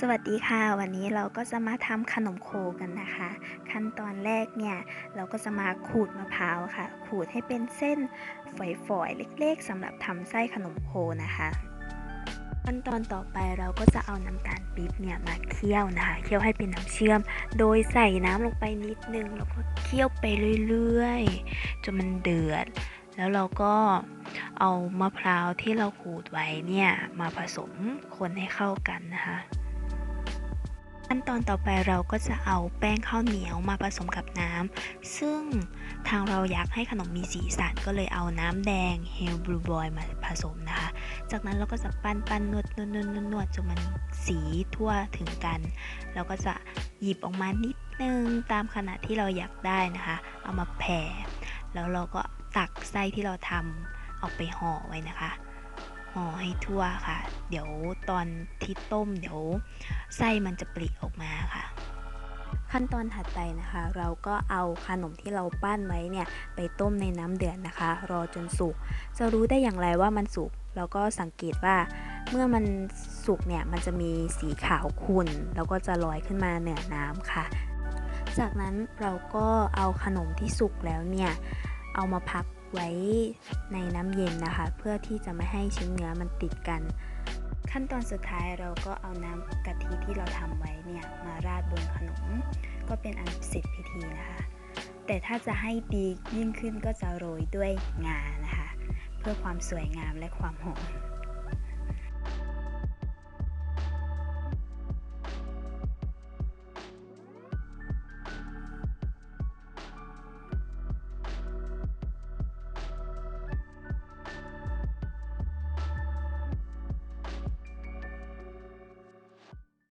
สวัสดีค่ะ วันนี้เราก็จะมาทำขนมโคกันนะคะ ขั้นตอนแรกเนี่ย เราก็จะมาขูดมะพร้าวค่ะ ขูดให้เป็นเส้นฝอยๆเล็ก ๆสำหรับทำไส้ขนมโคนะคะขั้นตอนต่อไปเราก็จะเอาน้ำตาลปี๊บเนี่ยมาเคี่ยวนะคะ เคี่ยวให้เป็นน้ำเชื่อม โดยใส่น้ำลงไปนิดนึงแล้วก็เคี่ยวไปเรื่อยๆจนมันเดือด แล้วเราก็เอามะพร้าวที่เราขูดไว้เนี่ยมาผสมคนให้เข้ากันนะคะ ขั้นตอนต่อไปเราก็จะเอาแป้งข้าวเหนียวมาผสมกับน้ำ ซึ่งทางเราอยากให้ขนมมีสีสันก็เลยเอาน้ำแดงเฮลบลูบอยมาผสมนะคะ จากนั้นเราก็จะปั้นปั้นนวดนวดนวดนวดนวดจนมันสีทั่วถึงกัน เราก็จะหยิบออกมานิดนึงตามขนาดที่เราอยากได้นะคะ เอามาแผ่ แล้วเราก็ตักไส้ที่เราทำเอาไปห่อไว้นะคะ ห่อให้ทั่วค่ะ เดี๋ยวตอนที่ต้ม เดี๋ยวไส้มันจะปริออกมาค่ะ ขั้นตอนถัดไปนะคะ เราก็เอาขนมที่เราปั้นไว้เนี่ยไปต้มในน้ำเดือดนะคะ รอจนสุก จะรู้ได้อย่างไรว่ามันสุกเราก็สังเกตว่าเมื่อมันสุกเนี่ยมันจะมีสีขาวขุ่นแล้วก็จะลอยขึ้นมาเหนือน้ำค่ะ จากนั้นเราก็เอาขนมที่สุกแล้วเนี่ยเอามาพัก ไว้ในน้ำเย็นนะคะ เพื่อที่จะไม่ให้ชิ้นเนื้อมันติดกัน ขั้นตอนสุดท้ายเราก็เอาน้ำกะทิที่เราทำไว้เนี่ยมาราดบนขนม ก็เป็นอันเสร็จพิธีนะคะ แต่ถ้าจะให้ดียิ่งขึ้นก็จะโรยด้วยงานะคะ เพื่อความสวยงามและความหอม